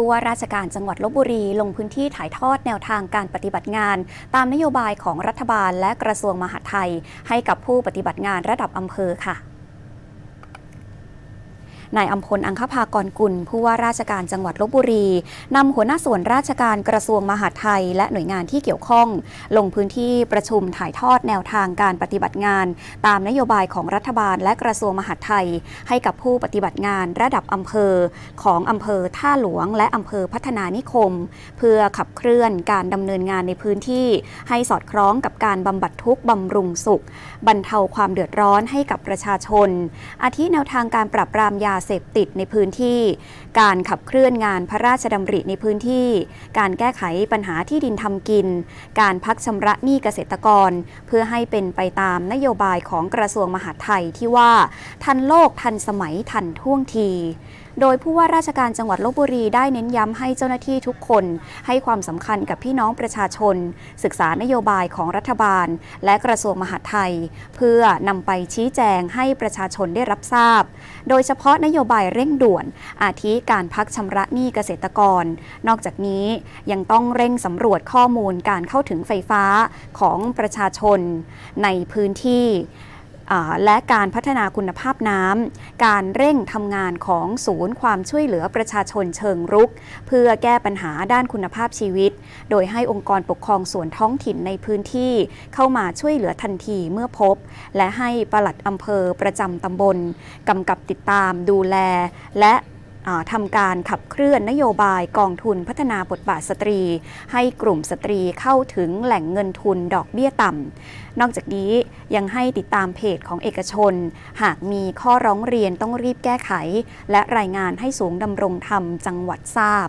ผู้ว่าราชการจังหวัดลบบุรี ลงพื้นที่ถ่ายทอดแนวทางการปฏิบัติงาน ตามนโยบายของรัฐบาลและกระทรวงมหาดไทย ให้กับผู้ปฏิบัติงานระดับอำเภอค่ะ นายอัมพลอังคภากรกุล ผู้ว่าราชการจังหวัดลบบุรีนำหัวหน้าส่วนราชการกระทรวงมหาดไทย และหน่วยงานที่เกี่ยวข้อง ลงพื้นที่ประชุมถ่ายทอดแนวทางการปฏิบัติงาน ตามนโยบายของรัฐบาลและกระทรวงมหาดไทย ให้กับผู้ปฏิบัติงานระดับอำเภอของอำเภอท่าหลวง และอำเภอพัฒนานิคม เพื่อขับเคลื่อนการดำเนินงานในพื้นที่ ให้สอดคล้องกับการบำบัดทุกข์บำรุงสุข บรรเทาความเดือดร้อนให้กับประชาชน อาทิแนวทางการปราบปรามยาเสพติดในพื้นที่ การขับเคลื่อนงานพระราชดำริในพื้นที่ การแก้ไขปัญหาที่ดินทำกิน การพักชำระหนี้เกษตรกร เพื่อให้เป็นไปตามนโยบายของกระทรวงมหาดไทยที่ว่า ทันโลกทันสมัยทันท่วงที โดยผู้ว่าราชการจังหวัดลบบุรีได้เน้นย้ำให้เจ้าหน้าที่ทุกคน ให้ความสำคัญกับพี่น้องประชาชน ศึกษานโยบายของรัฐบาล และกระทรวงมหาดไทย เพื่อนำไปชี้แจงให้ประชาชนได้รับทราบ โดยเฉพาะนโยบายเร่งด่วน อาทิการพักชำระหนี้เกษตรกร นอกจากนี้ยังต้องเร่งสำรวจข้อมูลการเข้าถึงไฟฟ้าของประชาชนในพื้นที่ และการพัฒนาคุณภาพน้ำ การเร่งทำงานของศูนย์ความช่วยเหลือประชาชนเชิงรุก เพื่อแก้ปัญหาด้านคุณภาพชีวิต โดยให้องค์กรปกครองส่วนท้องถิ่นในพื้นที่ เข้ามาช่วยเหลือทันทีเมื่อพบ และให้ปลัดอำเภอประจำตำบลกำกับติดตามดูแลและ ทำการขับเคลื่อนนโยบายกองทุนพัฒนาบทบาทสตรี ให้กลุ่มสตรีเข้าถึงแหล่งเงินทุนดอกเบี้ยต่ำ นอกจากนี้ยังให้ติดตามเพจของเอกชน หากมีข้อร้องเรียนต้องรีบแก้ไข และรายงานให้สูงดำรงธรรมจังหวัดทราบ